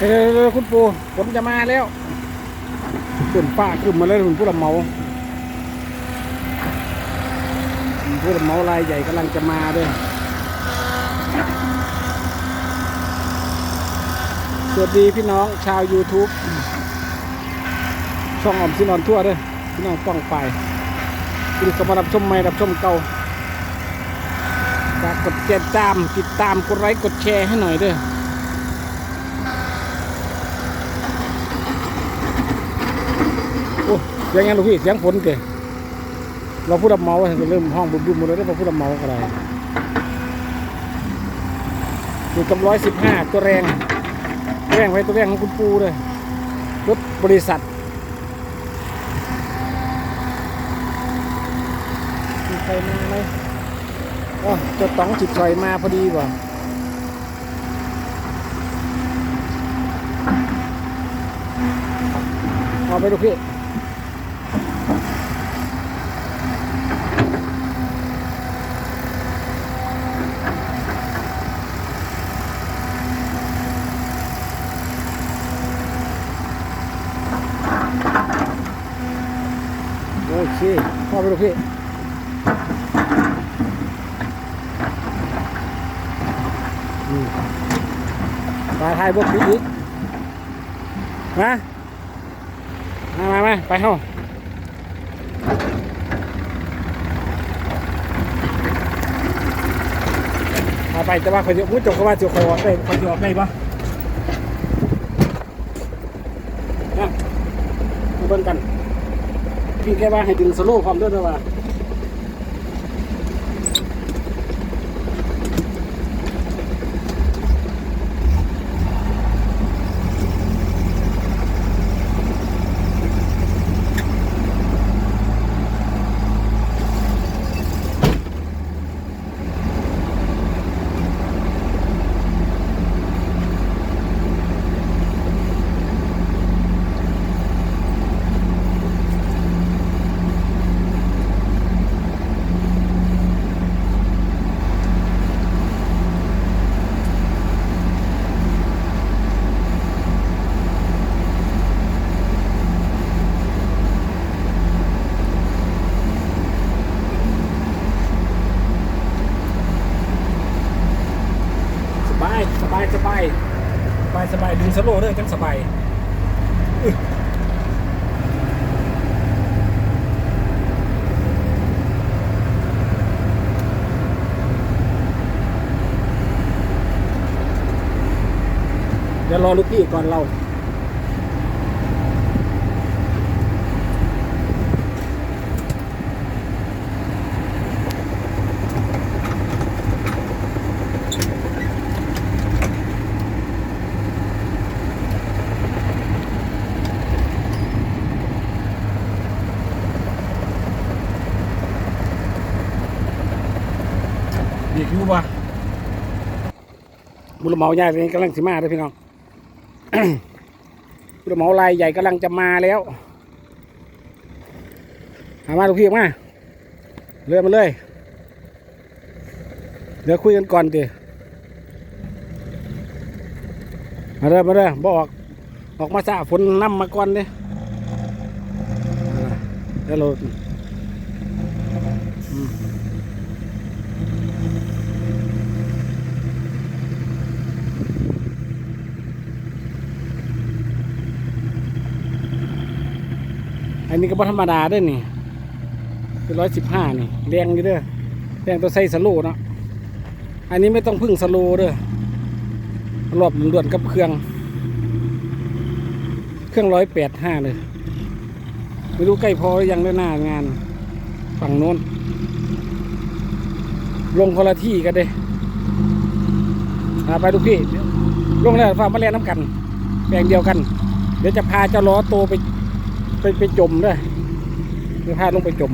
เออคุณปูฝนจะมาแล้วขึ้นฟ้าขึ้นมาแล้วคุณผู้รับเหมาผู้รับเหมาลายใหญ่กำลังจะมาด้วยสวัสดีพี่น้องชาว YouTube ช่องออมสินอนทั่วด้วยพี่น้องป้องไปคุณก็มารับชมใหม่รับชมเก่าฝากกดติดตาม ติดตามกดไลค์กดแชร์ให้หน่อยด้วย โอ้ เสียงยังลูกพี่เสียงฝนเกะเราพูดดับเมาส์จะเริ่มห้องบุบๆหมดเลยได้พอพูดดับเมาส์ก็ได้อยู่กับร้อยสิบห้าตัวแรงตัวแรงไว้ตัวแรงของคุณปูเลยรถบริษัทมีใครมาไหมอ๋อจะต้องจิบซอยมาพอดีว่ะเอาไปลูกพี่ โอเคพ่อ ไปลูกพี่ปลาไทยบกพิอีกมามามามาไปห้องมาไปแต่ว่าคนจะมุดจบก็ว่าจะคอยอได้คอยจะออกได้ปะนะมาเบิ่งกัน พี่แค่ว่าให้ดึงสโลว์ความด้วยนะว่าสบายสบายสบายสบาย สโลว์ด้วยจังสบายเดี๋ยวรอลูกพี่ก่อนเรา นี่คือว่า บุรเมาใหญ่เป็นกำลังสิมาเลยพี่น้องบุรเมาลายใหญ่กำลังจะมาแล้วหามาลูกพี่ออกมาเลื่อนมาเลยเดี๋ยวคุยกันก่อนดิมาเด้อมาเด้อบอกออกออกมาซะฝนน้ำมาก่อนเด้อ่าเดี๋ยวเรา อันนี้ก็บ่ธรรมดาด้วยนี่เป็นร้อยสิบห้านี่แรงอยู่เด้อแรงตัวใส่สโลว์เนาะอันนี้ไม่ต้องพึ่งสโลว์เด้อรอบด่วนกับเครื่อง เครื่องร้อยแปดห้าเลย ไม่รู้ใกล้พอหรือยังด้วยหน้างาน ฝั่งโน้น ลงคนละที่กันเด้ไปดูพี่ ลงแล้วฝากมาเรียนน้ำกัน แปลงเดียวกัน เดี๋ยวจะพาเจ้าล้อโตไป ไปไปจมด้วยเดี๋ยวพาลงไปจม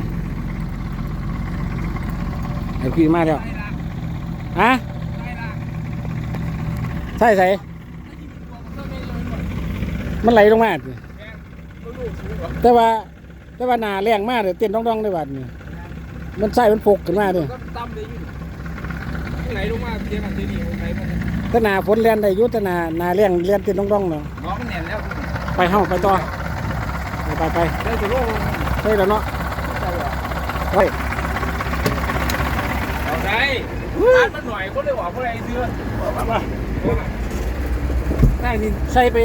ไอ้พี่มาแล้วฮะใช่ใส่มันไหลลงมาสิแต่ว่าแต่ว่าหนาแรงมากเลยเต้นดองๆได้บัดนี่มันใส่มันปกขึ้นมาด้วยก็ตั้มเลยอยู่ไหนลงมาเทียบกันที่นี่ไหนมาถ้าหนาฝนเรียนได้อยุทธนาหนาเลี้ยงเรียนติดน้องๆเนาะน้องมันเนียนแล้วไปเฮาไปต่อ ไปไปไปได้จะรู้ไปแล้วเนาะเฮ้ยเอาได้ทานมันหน่อยคนได้บอกคนไรเสื้อมาได้นี่ใส่ไป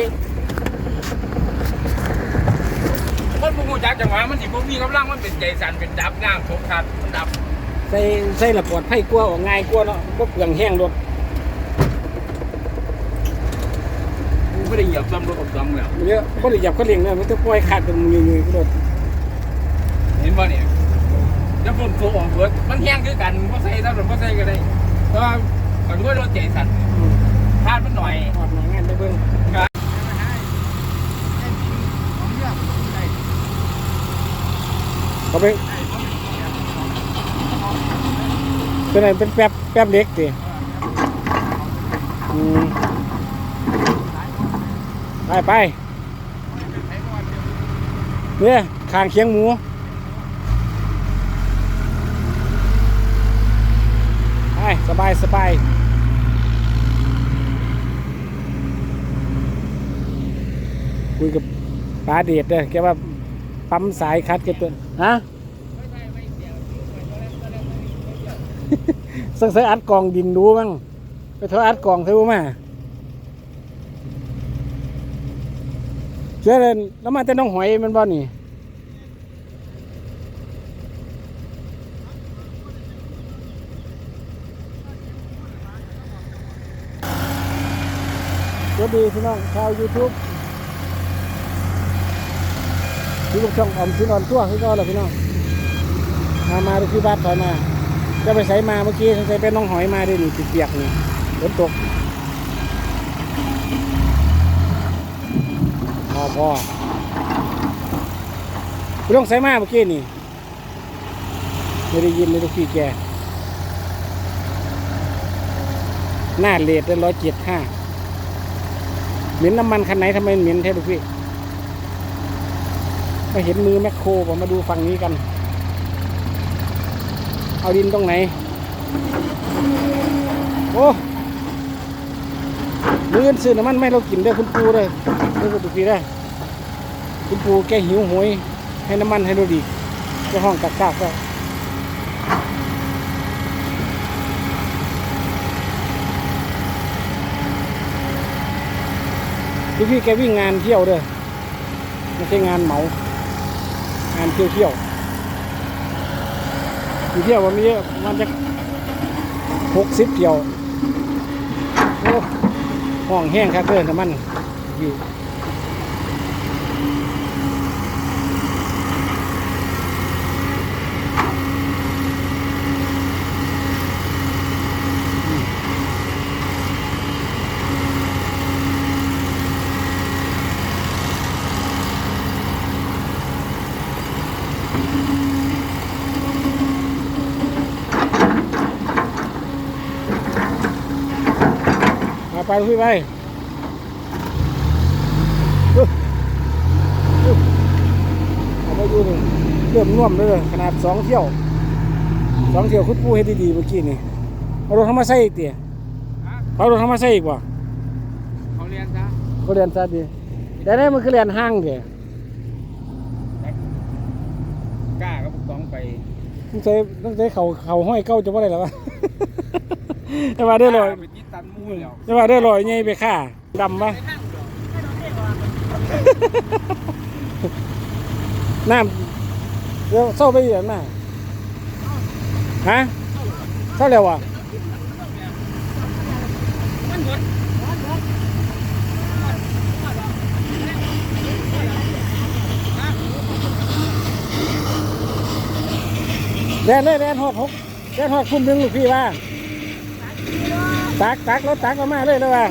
คนพวกมูจักจังหวะมันสิพวกมีกำลังมันเป็นใจสั่นเป็นดับง่างสงขาดมันดับใส่ใส่ละปลอดภัยกลัวออกง่ายกลัวเนาะก็เปลืองแห้งรถ ไม่ได้เหยียบซ้ำรถกับซ้ำแล้วเยอะก็เลยหยับก็เลี้ยงเนี่ยมันจะปล่อยขาดตรงยืนๆรถเห็นป่ะเนี่ยจะฝนโซออกเบิดมันแห้งคือกันก็ใส่แล้วหรือก็ใส่ก็ได้เพราะว่ามันก็รถใจสั่นทานมันหน่อยอดหน่อยงานไปเบิ่งเขาไปเป็นอะไรเป็นแป๊บแป๊บเล็กดิอืม ไปไปเนี่ยคางเคียงหมูไปสบายสบายคุยกับป้าเดชเด้อแกว่าปั๊มสายคัดแกตัวฮะสงเสยอัดกล่องดินดูมั้งไปเถอะอัดกล่องเถอะมาเชื่ เลยแล้วมาแต่น้องหอยมันบ่นี่สวัสดีพี่น้องชาว YouTube ที่ลูกช่องออมสินออนทั่วคือก็แล้วพี่น้องมามาดูที่บ้านถอยมาจะไปใส่มาเมื่อกี้ใส่เป็นน้องหอยมาด้วยนี่เปียกนี่ฝนตก พอพอร้องใส่มาเมื่อกี้นี่ไม่ได้ยินเลยทุกพี่แก หน้าเลทได้ร้อยเจ็ดห้าเหม็นน้ำมันคันไหนทำไมเหม็นแท้ลูกพี่มาเห็นมือแมคโครผมมาดูฝั่งนี้กัน เอาดินตรงไหน โอ้มืออนซื้อน้ำมันไม่เรากินเด้คุณปูเลยเด้อคุณพี่ได้ คุณปูแกหิวโหยให้น้ำมันให้เรดีแกห้องกักกากแล้วลูกพี่แกวิ่งงานเที่ยวเด้อไม่ใช่งานเหมา งานเที่ยวเที่ยวเที่ยววันนี้มันจะหกสิบเที่ยวโอ้ห้องแห้งครับเด้อน้ำมันอยู่ มาไปลูกพี่ไปอุ๊ยอุ๊ยเอาไปดูหนึ่งเริ่มน่วมเลยขนาดสองเที่ยวสองเที่ยวคุณปูให้ดีๆเมื่อกี้นี่เอารถเข้ามาใส่อีกเตี๋ยเอารถเข้ามาใส่อีกว่ะเขาเรียนซะก็เรียนซะดีแต่ได้มันคือเรียนห้างเดี๋ย กล้าก็บุกต้องไป ต้องใช้ต้องใช้เขาเขาห้อยเก้าจะว่าอะไรหรอวะแต่ว่าได้ลอยไปติดตันมูแล้วแต่ว่าได้ลอยไงไปฆ่าดำปะน้ำเดี๋ยวเศร้าไปอย่างน่ะฮะเศร้าแล้ววะ แดนเลยแดนหอดหกแดนหอดคุ้มหนึ่งลูกพี่ว่าตักตักรถตักมามาเลยเลยว่า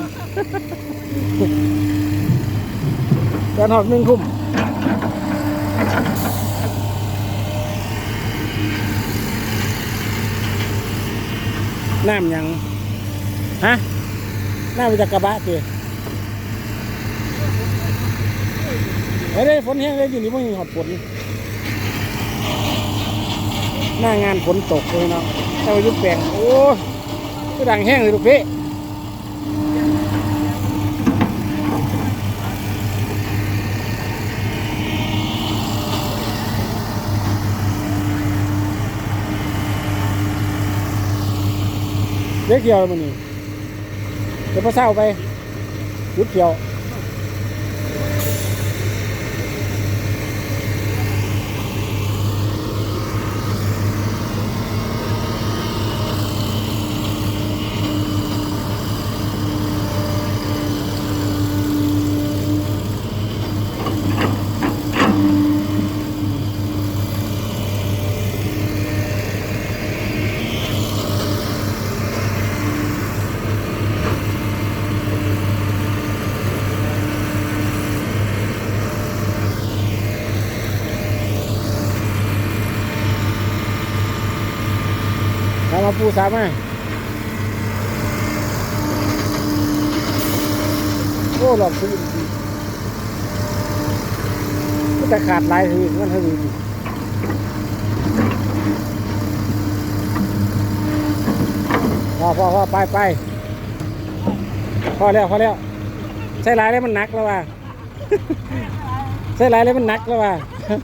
แดนหอดหนึ่งคุ้มน้ำยังฮะน้ำมาจากกระบะตีไม่ได้ฝนแห้งเลยอยู่นี่ม่มีหอดฝน หน้างานฝนตกเลยเนาะแต่วายุบแปลงโอ้ยดังแห้งเลยลูกพี่เด็กเกียวมันนี่เดี๋ยวพอเศร้าไปยุบเกียว ปูสามาโอ้หลอกซื้อก็จะขาดลายทีมันเท่านี้พอพอพอไปไปพอแล้วพอแล้วใส่ลายแล้วมันหนักแล้วว่ะใส่ลายแล้วมันหนักแล้วว่ะ คือ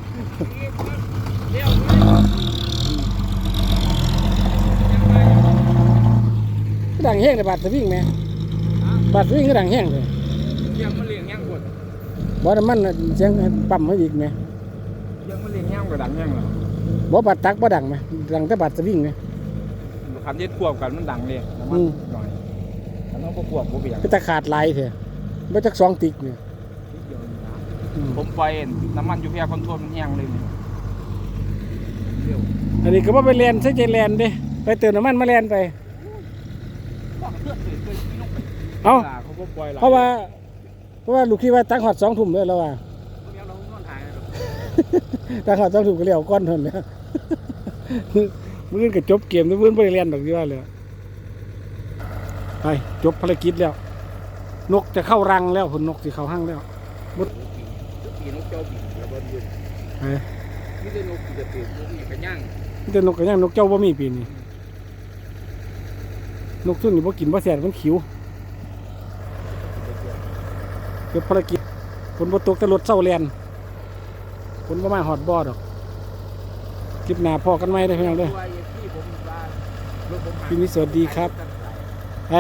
ดังแห้งแต่บาดสวิ่งไหมบาดสวิ่งก็ดังแห้งเลยยังมันเลี้ยงยังกดบ่น้ำมันน่ะเสียงปั๊มให้อีกไหมยังมันเลี้ยงยังกระดังยังเหรอบ่บาดตักบ่ดังไหมดังแต่บาดสวิ่งไหมคันเย็ดควบกันมันดังเลยน้ำมันอืมหน่อยมันต้องประกวบกูเบียงก็ตะขาดลายเถอะบ่จักสองติกเนี่ยอืมผมไปน้ำมันอยู่เพียคอนโทรลมันแห้งเลยเร็วอันนี้ก็บ่ไปแลนใส่ใจแลนเด้ไปเติมน้ำมันมาแลนไป เอ้าเขาก็ปล่อยหลยเพราะว่า เพราะว่าลูกคิดว่าตั้งหอดสองทุ่มเลยแล้วว่าเดี๋ยวเรานอนหายแล้วตั้งหอดสองทุ่มก็เลี้ยวก้อนเท่านั้นแหล้วมื้ออื่นก็จบเกมมื้ออื่นบ่ได้เรียนดอกที่ว่าเลยไปจบภารกิจแล้ว นกจะเข้ารังแล้วผลนกสิเข้าห้างแล้วปีนกเจ้าปีระเบิดยืนไปนี่จะนกปีจะปีนนกนี่กันย่างมีแต่นกก็ยังนกเจ้าบ่มีปีนี้ นกทุนนี่บ่กินบ่แซ่บมันขิวจบภารกิจฝนบ่ตกแต่รถเศร้าแลนฝนบ่มาฮอดบ่ดอกคลิปหน้าพอกันใหม่เด้อพี่น้องเด้อตัวที่ผมว่ารถผมหายพี่นิสวัสดีครับไป